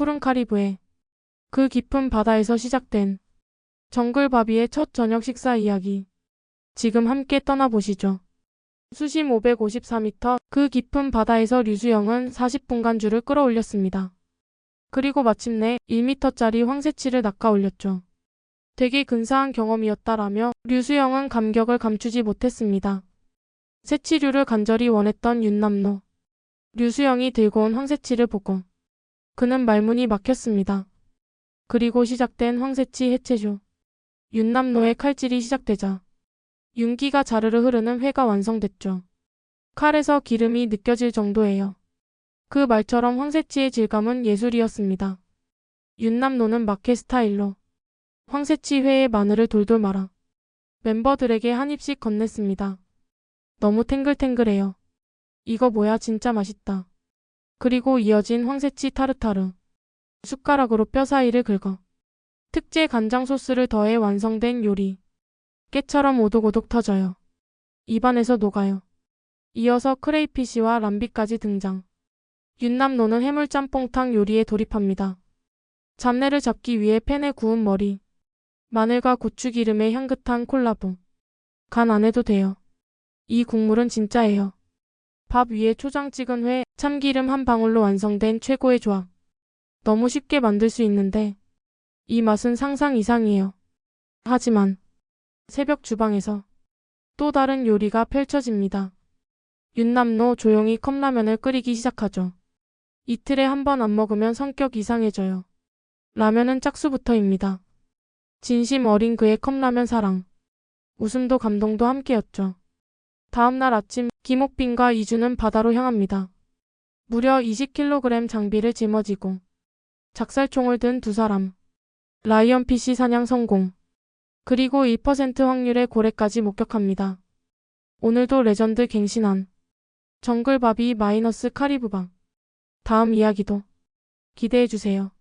푸른 카리브해 그 깊은 바다에서 시작된 정글 바비의 첫 저녁 식사 이야기. 지금 함께 떠나보시죠. 수심 554m 그 깊은 바다에서 류수영은 40분간 줄을 끌어올렸습니다. 그리고 마침내 1m짜리 황새치를 낚아 올렸죠. 되게 근사한 경험이었다라며 류수영은 감격을 감추지 못했습니다. 새치류를 간절히 원했던 윤남노. 류수영이 들고 온 황새치를 보고 그는 말문이 막혔습니다. 그리고 시작된 황새치 해체쇼. 윤남노의 칼질이 시작되자 윤기가 자르르 흐르는 회가 완성됐죠. 칼에서 기름이 느껴질 정도예요. 그 말처럼 황새치의 질감은 예술이었습니다. 윤남노는 마켓 스타일로 황새치 회에 마늘을 돌돌 말아 멤버들에게 한 입씩 건넸습니다. 너무 탱글탱글해요. 이거 뭐야 진짜 맛있다. 그리고 이어진 황새치 타르타르. 숟가락으로 뼈 사이를 긁어 특제 간장 소스를 더해 완성된 요리. 깨처럼 오독오독 터져요. 입안에서 녹아요. 이어서 크레이피시와 람비까지 등장. 윤남노는 해물 짬뽕탕 요리에 돌입합니다. 잡내를 잡기 위해 팬에 구운 머리. 마늘과 고추기름의 향긋한 콜라보. 간 안 해도 돼요. 이 국물은 진짜예요. 밥 위에 초장 찍은 회, 참기름 한 방울로 완성된 최고의 조합. 너무 쉽게 만들 수 있는데 이 맛은 상상 이상이에요. 하지만 새벽 주방에서 또 다른 요리가 펼쳐집니다. 윤남노 조용히 컵라면을 끓이기 시작하죠. 이틀에 한 번 안 먹으면 성격 이상해져요. 라면은 짝수부터입니다. 진심 어린 그의 컵라면 사랑. 웃음도 감동도 함께였죠. 다음날 아침 김옥빈과 이주는 바다로 향합니다. 무려 20kg 장비를 짊어지고 작살총을 든 두 사람. 라이언 PC 사냥 성공. 그리고 1% 확률의 고래까지 목격합니다. 오늘도 레전드 갱신한 정글바비 마이너스 카리브방. 다음 이야기도 기대해주세요.